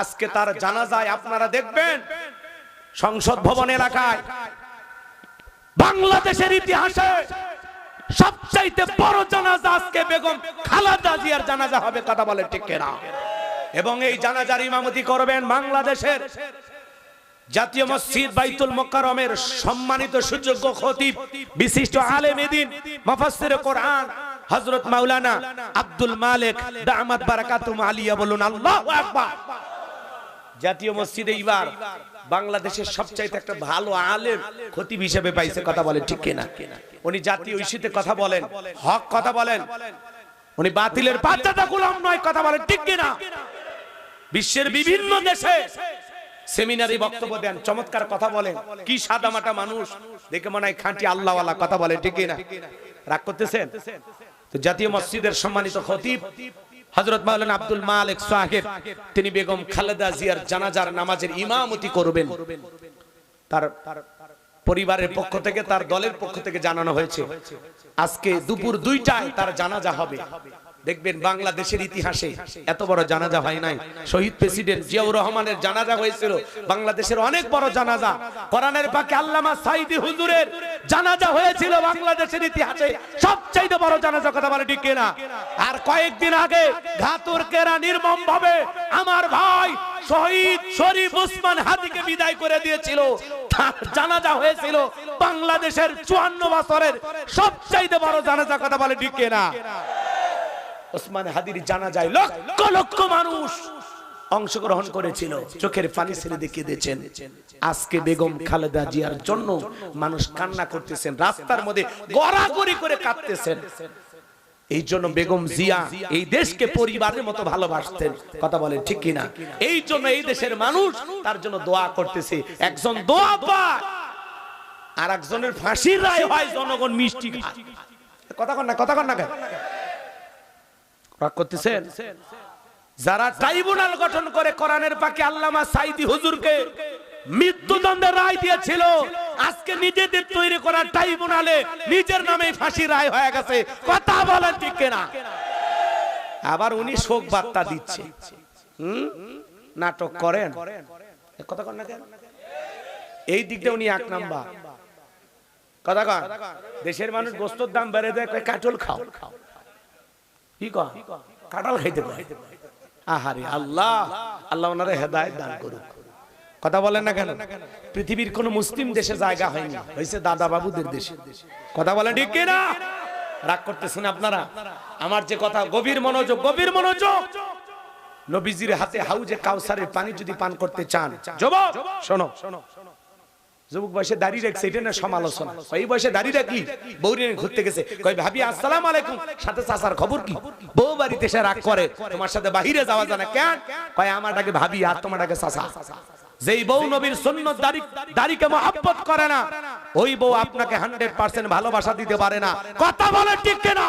আজকে তার জানাজায় আপনারা দেখবেন সংসদ ভবন এলাকায় বাংলাদেশের ইতিহাসে সবচাইতে বড় জানাজা আজকে বেগম খালাদা জিয়ার জানাজা হবে কথা বলে ঠিক না এবং এই জানাজার ইমামতি করবেন বাংলাদেশের জাতীয় মসজিদ বাইতুল মোকাররমের সম্মানিত সুযোগ্য খতিব বিশিষ্ট আলেম এদিন মুফাসসির কোরআন হযরত মাওলানা আব্দুল মালিক দামাত বারাকাতুম আলিয়া বলুন আল্লাহু আকবার। জাতীয় মসজিদে এবার বাংলাদেশের সবচাইতে একটা ভালো আলেম খতিব হিসেবে পাইছে কথা বলে ঠিক কিনা? উনি জাতীয় ইস্যুতে কথা বলেন, হক কথা বলেন, উনি বাতিলের বাচ্চাটা গোলাম নয় কথা বলেন ঠিক কিনা? বিশ্বের বিভিন্ন দেশে সেমিনারি বক্তব্য দেন, চমৎকার কথা বলেন, কি সাদামাটা মানুষ, দেখে মনে হয় খাঁটি আল্লাহওয়ালা কথা বলে ঠিক না রাগ করতেছেন? তো জাতীয় মসজিদের সম্মানিত খতিব হযরত মাওলানা আব্দুল মালিক সাহেব, তিনি বেগম খালেদা জিয়ার জানাজার নামাজের ইমামতি করবেন। তার পরিবারের পক্ষ থেকে, তার দলের পক্ষ থেকে জানানো হয়েছে, আজকে দুপুর দুইটায় তার জানাজা হবে। দেখবেন বাংলাদেশের ইতিহাসে এত বড় জানাজা হয় নাই। শহীদ প্রেসিডেন্ট জিয়াউর রহমানের জানাজা হয়েছিল। বাংলাদেশের অনেক বড় জানাজা। কোরআনের পাকে আল্লামা সাইদি হুজুরের জানাজা হয়েছিল বাংলাদেশের ইতিহাসে। সবচাইতে বড় জানাজা কথা বলে ঠিক কিনা? আর কয়েকদিন আগে ঘাতুর কেরা নির্মম ভাবে আমার ভাই শহীদ শরীফ উসমান হাদিকে বিদায় করে দিয়েছিল। তার জানাজা হয়েছিল বাংলাদেশের চুয়ান্ন বছরের সবচাইতে বড় জানাজা কথা বলে ঠিক কিনা? ওসমান হাদির জানা যায় লক্ষ লক্ষ মানুষ অংশগ্রহণ করেছিল। চোখের পানি ছেড়ে দেখিয়ে দিয়েছেন আজকে বেগম খালেদা জিয়ার জন্য মানুষ কান্না করতেছেন। রাস্তার মধ্যে গড়াগড়ি করে কাঁদতেছেন। এই জন্য বেগম জিয়া এই দেশকে পরিবারের মতো ভালোবাসতেন। কথা বলেন ঠিক কিনা? এই জন্য এই দেশের মানুষ তার জন্য দোয়া করতেছে। একজন দোয়া পায় আর একজনের ফাঁসির রায় হয়, জনগণ মিষ্টি কথা কন না, কথা কন না কেন? করতেছেন? যারা ট্রাইব্যুনাল গঠন করে কোরআনের পাকে আল্লামা সাইদি হুজুরকে মৃত্যুদণ্ডের রায় দিয়েছিল, আজকে নিজেদের তৈরি করা ট্রাইব্যুনালে নিজের নামে ফাঁসি রায় হয়ে গেছে। কথা বলেন ঠিক কিনা? আবার উনি শোক বার্তা দিচ্ছে। নাটক করেন? কথা কন না কেন? এই দিকটা উনি এক নাম্বার। কথা কন? দেশের মানুষ গোস্তর দাম বেড়ে দেয় কাটল কাটল খাও। কাঁঠাল খাইতে আহারে আল্লাহ আল্লাহ ওনারে দান করুক। কথা না কেন? পৃথিবীর কোন মুসলিম দেশে জায়গা হয়নি হয়েছে দাদা বাবুদের দেশে। কথা বলেন ঠিক কিনা? রাগ করতেছেন আপনারা? আমার যে কথা, গভীর মনোযোগ গভীর মনোযোগ। নবীজির হাতে হাউজে কাউসারের পানি যদি পান করতে চান। শোনো শোনো। যুবক বয়সে দাঁড়িয়ে রাখছে, এটা না সমালোচনা? এই বয়সে দাঁড়িয়ে রাখলি বৌরি নিয়ে ঘুরতে গেছে। কয়, ভাবি, আসসালাম আলাইকুম। সাথে চাচার খবর কি? বউ বাড়িতে এসে রাগ করে, তোমার সাথে বাহিরে যাওয়া যায় না, কেন? কয়, আমারটাকে ভাবি আর তোমারটাকে চাচা। যেই বউ নবীর সুন্নত দাড়ি, দাড়িকে মহব্বত করে না, ওই বউ আপনাকে হান্ড্রেড পার্সেন্ট ভালোবাসা দিতে পারে না। কথা বলে ঠিক কিনা?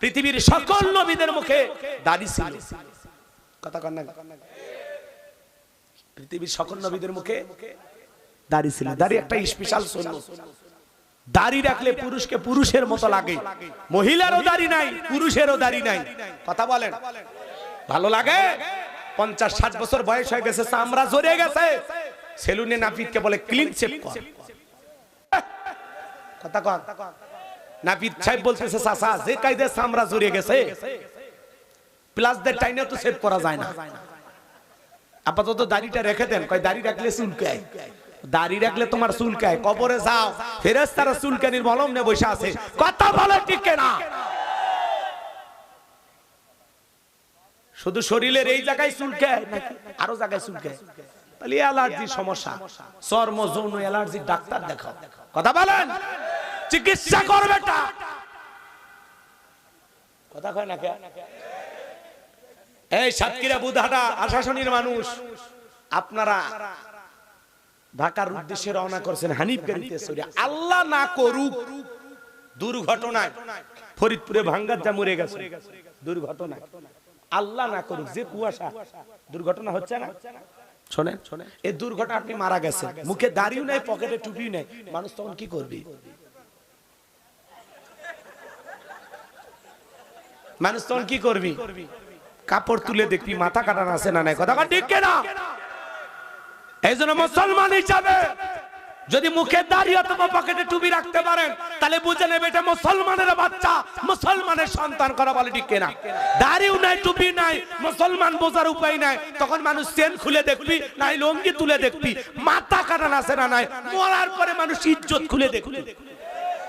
পৃথিবীর সকল নবীদের মুখে দাড়ি ছিল। কথা কন না পৃথিবীর সকল নবীদের মুখে দাড়ি ছিল। দাড়ি একটা স্পেশাল সুন্নত দাড়ি রাখলে পুরুষকে পুরুষের মতো লাগে। মহিলারও দাড়ি নাই পুরুষেরও দাড়ি নাই। কথা বলেন। ভালো লাগে? পঞ্চাশ ষাট বছর বয়স হয়ে গেছে চামড়া জড়ে গেছে। সেলুনে নাপিতকে বলে ক্লিন শেপ কর। কথা কন। নাপিত সাহেব বলতেছে চাচা যে কায়দে চামড়া জড়িয়ে গেছে প্লাস দের টাইনে তো সেভ করা যায় না। আপাতত দাড়িটা রেখে দেন। কয়, দাড়ি রাখলে চুলকায়। দাড়ি রাখলে তোমার চুলকায়। কবরে যাও। ফেরেস তারা চুলকানির মলম নিয়ে বসে আছে। কথা বলে ঠিক না শুধু শরীরের এই জায়গায় চুলকায় নাকি আরও জায়গায় চুলকায়? তাহলে অ্যালার্জি সমস্যা। চর্ম, যৌন অ্যালার্জি, ডাক্তার দেখাও। কথা বলেন? চিকিৎসা করবে কথা কয় না এই সাতক্ষীরা বুধাটা আশাসনীর মানুষ। আপনারা ঢাকার উদ্দেশ্যে রওনা করছেন হানিফ গাড়িতে আল্লাহ না করুক দুর্ঘটনায় ফরিদপুরে মরে গেছে। দুর্ঘটনায়। আল্লাহ না করুক যে কুয়াশা দুর্ঘটনা হচ্ছে না? শোনেন শোনেন। এই দুর্ঘটনা আপনি মারা গেছেন। মুখে দাড়িও নাই পকেটে টুপিও নাই। মানুষ তখন কি করবে? মানুষ তখন কি করবি? কাপড় তুলে দেখবি মাথা কাটানো আছে না নাই? কথা কন? ঠিক না এই জন্য মুসলমান হিসাবে যদি মুখে দাঁড়িয়ে অথবা পকেটে টুপি রাখতে পারেন তাহলে বুঝে নেবে এটা মুসলমানের বাচ্চা মুসলমানের সন্তান করা বলে ঠিক না দাড়িও নাই টুপি নাই মুসলমান বোঝার উপায় নাই। তখন মানুষ চেন খুলে দেখবি নাই লঙ্গি তুলে দেখবি মাথা কাটান আছে না নাই? মরার পরে মানুষ ইজ্জত খুলে দেখবি।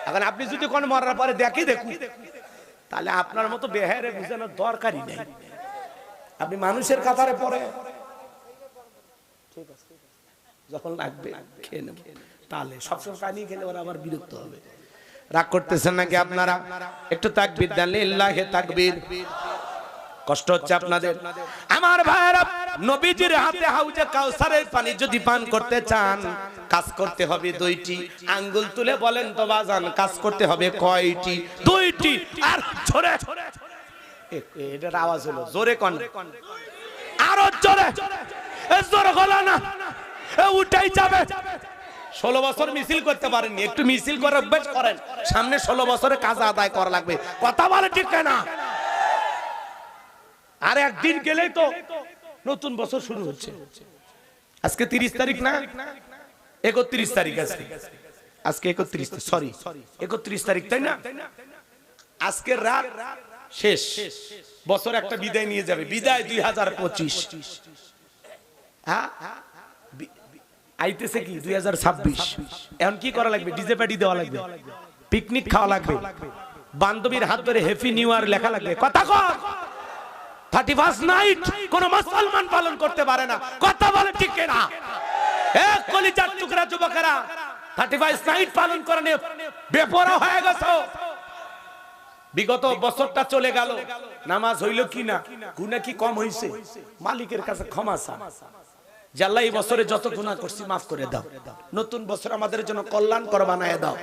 এখন আপনি যদি কোন মরার পরে দেখি দেখুন তাহলে আপনার মতো বেহারে বুঝানোর দরকারই নেই। আপনি মানুষের কাতারে পড়ে। যখন লাগবে খেয়ে নেব। তাহলে সবসময় পানি খেলে ওরা আবার বিরক্ত হবে। রাগ করতেছেন নাকি আপনারা? একটু তাকবির দেন, লিল্লাহে তাকবীর। কষ্ট হচ্ছে আপনাদের। আমার ভাইয়েরা, নবীজির হাতে হাউজে কাউসারের পানি যদি পান করতে চান, কাজ করতে হবে দুইটি। আঙ্গুল তুলে বলেন তো বাজান, কাজ করতে হবে কয়টি? দুইটি। আর জোরে এ- এটার আওয়াজ হলো, জোরে কন। আরও জোরে। জোরে না। উঠাই যাবে। ষোলো বছর মিছিল করতে একটু মিছিল করে করেন। সামনে ষোলো বছরে কাজ আদায় করা লাগবে। কথা বলে ঠিক না আর একদিন গেলেই তো নতুন বছর শুরু হচ্ছে। আজকে তিরিশ তারিখ না? একত্রিশ তারিখ আজকে। আজকে একত্রিশ সরি। একত্রিশ তারিখ, তাই না? আজকে রাত শেষ। বছর একটা বিদায় নিয়ে যাবে। বিদায় দুই হাজার পঁচিশ। হ্যাঁ? আইতেছে কি? দুই হাজার ছাব্বিশ। এখন কি করা লাগবে? ডিজে দেওয়া লাগবে। পিকনিক খাওয়া লাগবে। বান্ধবীর হাত ধরে হ্যাপি নিউ ইয়ার লেখা লাগবে। কথা পালন করতে পারে না। কথা বলে ঠিক যুবকেরা থার্টি পালন করে বেপরা হয়ে গেছো। বিগত বছরটা চলে গেল। নামাজ হইল কি না গুনা কি কম হইছে? মালিকের কাছে ক্ষমা চান আল্লাহ এই বছরে যত গুনাহ করছি, মাফ করে দাও। নতুন বছর আমাদের জন্য কল্যাণ কর বানায় দাও।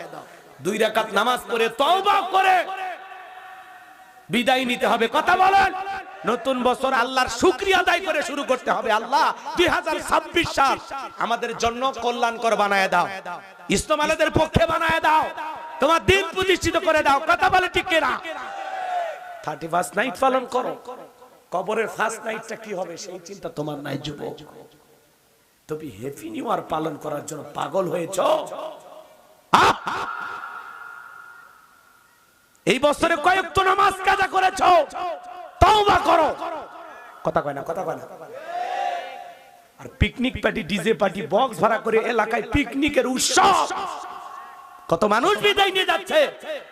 দুই রাকাত নামাজ পড়ে তওবা করে বিদায় নিতে হবে। কথা বলেন। নতুন বছর আল্লাহর শুকরিয়া আদায় করে শুরু করতে হবে। আল্লাহ দুই হাজার ছাব্বিশ সাল আমাদের জন্য কল্যাণ কর বানায় দাও। ইস্তমালাদের পক্ষে বানায় দাও। তোমার দিন প্রতিষ্ঠিত করে দাও। কথা বলে ঠিক না থার্টি ফার্স্ট নাইট পালন করো। কবরের ফার্স্ট নাইটটা কি হবে? সেই চিন্তা তোমার নাই, যুবক। তুমি হ্যাপি নিউ ইয়ার পালন করার জন্য পাগল হয়েছ। এই বছরে কয়েক তো নামাজ কাজা করেছ। তওবা করো। কথা কয় না, কথা কয় না। আর picnic party DJ party box ভাড়া করে এলাকায় পিকনিকের উৎসব। কত মানুষ বিদায় নিয়ে যাচ্ছে।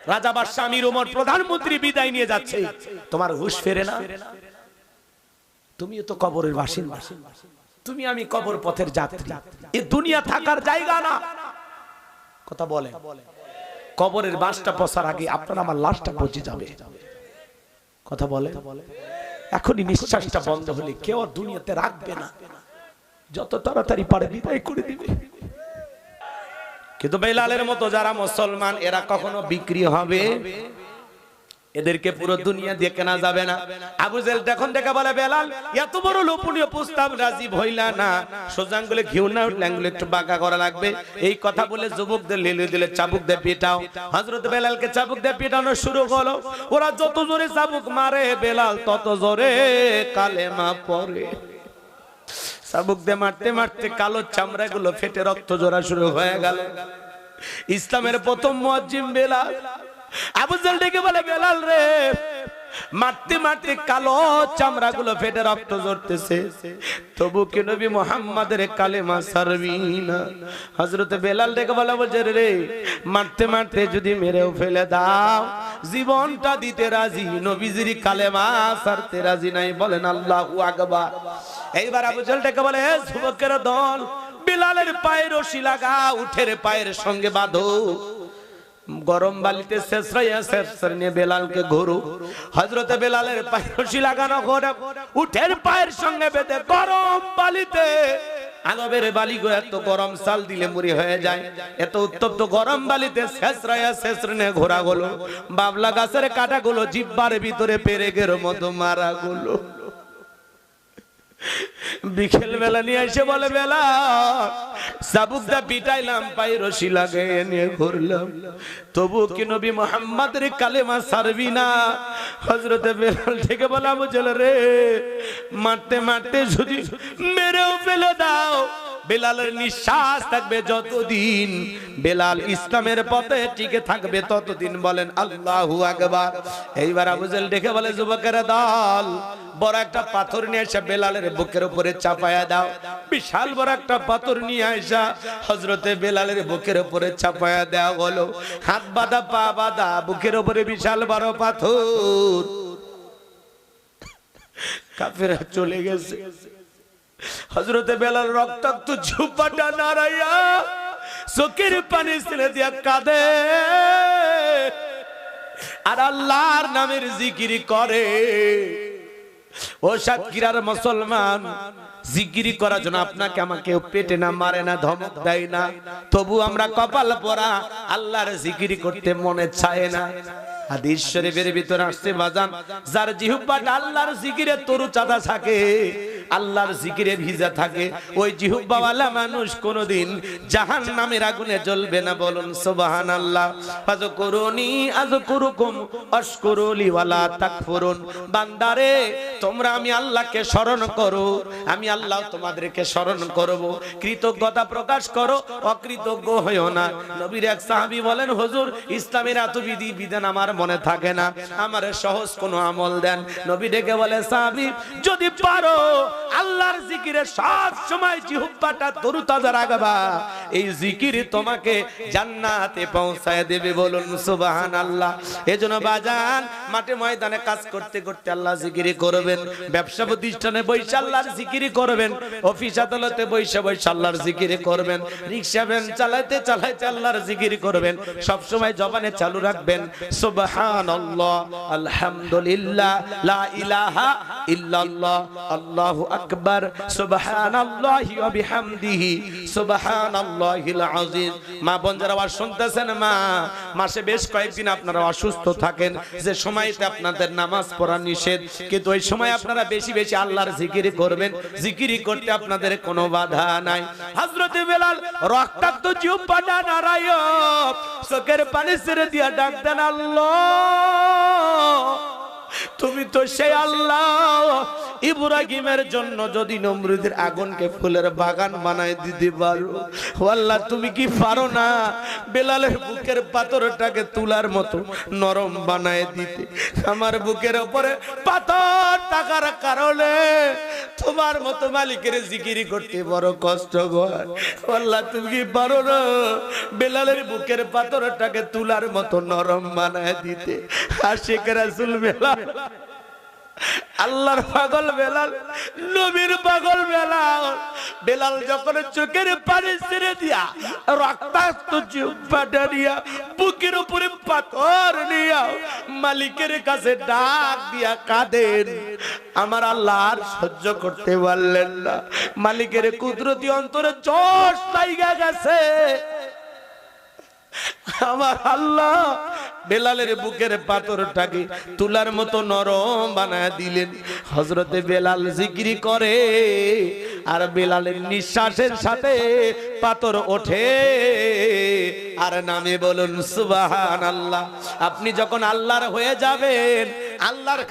রাজা বাদশাহ আমির ওমর প্রধানমন্ত্রী বিদায় নিয়ে যাচ্ছে। তোমার হুশ ফেরে না? তুমিও তো কবরের বাসিন্দা। তুমি আমি কবর পথের যাত্রী। এ দুনিয়া থাকার জায়গা না। কথা বলে। কবরের বাসটা পচার আগে আপনার আমার লাশটা পচে যাবে। কথা বলে। এখনই নিঃশ্বাসটা বন্ধ হলে কেউ দুনিয়াতে রাখবে না। যত তাড়াতাড়ি পারে বিদায় করে দিবে। কিন্তু বেলালের মতো যারা মুসলমান, এরা কখনো বিক্রি হবে? এদেরকে পুরো দুনিয়া দিয়ে কেনা যাবে না। আবু জেল তখন থেকে বলে, বেলাল, এত বড় লোপনীয় প্রস্তাব রাজি হইলা না। সোজাঙ্গুলে ঘিউ না, উঠলে একটু বাঁকা করা লাগবে। এই কথা বলে যুবকদের লিলে দিলে চাবুক দিয়ে পিটাও। হযরত বেলালকে চাবুক দিয়ে পিটানো শুরু হলো ওরা যত জোরে চাবুক মারে, বেলাল তত জোরে কালেমা পড়ে। চাবুক দিয়ে মারতে মারতে কালো চামড়া গুলো ফেটে রক্ত জোড়া শুরু হয়ে গেল। ইসলামের প্রথম মুয়াজ্জিম বেলাল, আবু জাল ডেকে বলে, বেলাল রে, মারতে মারতে কালো চামড়া গুলো ফেটে রক্ত ঝরতেছে। তবু কি নবী মোহাম্মদের কালেমা সারবি না? হযরত বেলাল ডেকে বলে বলছে রে, মারতে মারতে যদি মেরেও ফেলে দাও, জীবনটা দিতে রাজি, নবীজির কালেমা সারতে রাজি নাই। বলেন আল্লাহু আকবার। এইবার আবু জাল ডেকে বলে "এ যুবকের দল, বিলালের পায়ের রশি লাগা, উঠের পায়ের সঙ্গে বাঁধো। গরম বালিতে শেষরাইয়া শেষর নিয়ে বেলালকে ঘুরু। হজরতে বেলালের পায়ে রশি লাগানো করে উঠের পায়ের সঙ্গে বেঁধে গরম বালিতে। আদবের বালি গো এত গরম সাল দিলে মুড়ি হয়ে যায়। এত উত্তপ্ত গরম বালিতে শেষ শেষরাইয়া শেষর নিয়ে ঘোরা গুলো বাবলা গাছের কাটা গুলো জিব্বার ভিতরে পেরেগের মতো মারা গুলো বিকেল বেলা নিয়ে এসে বলে, বেলা সাবুকটা পিটাইলাম পাই রশি লাগে নিয়ে ঘুরলাম। তবু কি নবী মোহাম্মদের কালেমা সারবি না? হজরতে বেলাল থেকে বলা বুঝল রে, মারতে মারতে যদি মেরেও ফেলে দাও বেলালের নিঃশ্বাস থাকবে যতদিন বেলাল ইসলামের পথে টিকে থাকবে ততদিন বলেন আল্লাহু আকবার। এইবার আবুজেল ডেকে বলে, যুবকের দল বড় একটা পাথর নিয়ে এসে বেলালের বুকের উপরে চাপায়া দাও। বিশাল বড় একটা পাথর নিয়ে আসা হজরতে বেলালের বুকের উপরে চাপায়া দেওয়া হলো। হাত বাঁধা, পা বাঁধা, বুকের উপরে বিশাল বড় পাথর। কাফেরা চলে গেছে। হজরতে বেলাল রক্তাক্ত ঝুপাটা নারাইয়া চোখের পানি ছেড়ে দিয়া কাঁদে। আর আল্লাহর নামের জিকিরি করে। ও সাক্ষীরার মুসলমান, জিকিরি করার জন্য আপনাকে আমাকে পেটে না মারে না, ধমক দেয় না। তবু আমরা কপাল পরা আল্লাহর জিকিরি করতে মনে চায় না। হাদিস শরীফের ভিতরে আসছে, বাজান, যার জিহুব্বাটা আল্লাহর জিকিরে তরু চাঁদা থাকে। আল্লাহর জিকিরে ভিজা থাকে। ওই জিহুব্বাওয়ালা মানুষ কোনোদিন জাহান নামের আগুনে জ্বলবে না বলুন সুবাহান আল্লাহ তাকফুরুন। বান্দারে, তোমরা আমি আল্লাহকে করো, আমি আল্লাহ তোমাদেরকে করব। কৃতজ্ঞতা প্রকাশ করো, অকৃতজ্ঞ হইও না। নবীর এক সাহাবী বলেন, হুজুর, ইসলামের এত বিধি বিধান আমার মনে থাকে না। আমার সহজ কোনো আমল দেন। নবী ডেকে বলে, সাহাবী, যদি পারো আল্লাহর জিকিরে সব সময় জিহুব্বাটা তরুতাজা রাখবা এই জিকির তোমাকে জান্নাতে পৌঁছায় দেবে বলুন সুবহানাল্লাহ। এজন্য বাজান, মাঠে ময়দানে কাজ করতে করতে আল্লাহ জিকিরি করবেন, ব্যবসা প্রতিষ্ঠানে বৈশা আল্লাহর জিকিরি করবেন, অফিস আদালতে বৈশা বৈশা আল্লাহর জিকিরি করবেন, রিক্সা ভ্যান চালাতে চালাতে আল্লাহর জিকিরি করবেন সব সময় জবানে চালু রাখবেন, সুবহানাল্লাহ, আলহামদুলিল্লাহ, লা ইলাহা ইল্লাল্লাহ, আল্লাহু আকবার, সুবহানাল্লাহি ওয়া বিহামদিহি সুবহানাল্লাহিল আযীম মা বোন যারা আওয়াজ শুনতেছেন, মা, মাসে বেশ কয়েকদিন আপনারা অসুস্থ থাকেন, যে সময়তে আপনাদের নামাজ পড়া নিষেধ। কিন্তু ওই সময় আপনারা বেশি বেশি আল্লাহর জিকির করবেন। জিকিরি করতে আপনাদের কোনো বাধা নাই। হযরতে বেলাল রক্তাক্ত জিহ্বাটা নারায় চোখের পানি ছেড়ে দিয়া ডাক আল্লাহ। তুমি তো সেই আল্লাহ। ইব্রাহিমের জন্য যদি নমরুদের আগুনকে ফুলের বাগান বানায় দিতে পারো। আল্লাহ তুমি কি পারো না বেলালের বুকের পাথরটাকে তুলার মতো নরম বানায় দিতে? আমার বুকের উপরে পাথর টাকার কারণে তোমার মতো মালিকের জিকিরি করতে বড় কষ্ট হয়। আল্লাহ তুমি কি পারো না বেলালের বুকের পাথরটাকে তুলার মতো নরম বানায় দিতে? আশেখ রাসুল বেলাল আল্লাহর পাগল বেলাল, নবীর পাগল বেলাল। বেলাল যখন চোখের পানি ছেড়ে দিয়া রক্তাক্ত জিহ্বাটা নিয়া বুকের উপরে পাথর নিয়া মালিকের কাছে ডাক দিয়া কাঁদেন। আমার আল্লাহ আর সহ্য করতে পারলেন না। মালিকের কুদরতি অন্তরে চোষ লাইগা গেছে। আমার আল্লাহ বেলালের বুকের পাথরটাকে তুলার মতো নরম বানায় দিলেন। হজরতে বেলাল জিকিরি করে, আর বেলালের নিঃশ্বাসের সাথে পাথর ওঠে। আর নামে বলুন সুবাহান আল্লাহ আপনি যখন আল্লাহর হয়ে যাবেন, আল্লাহর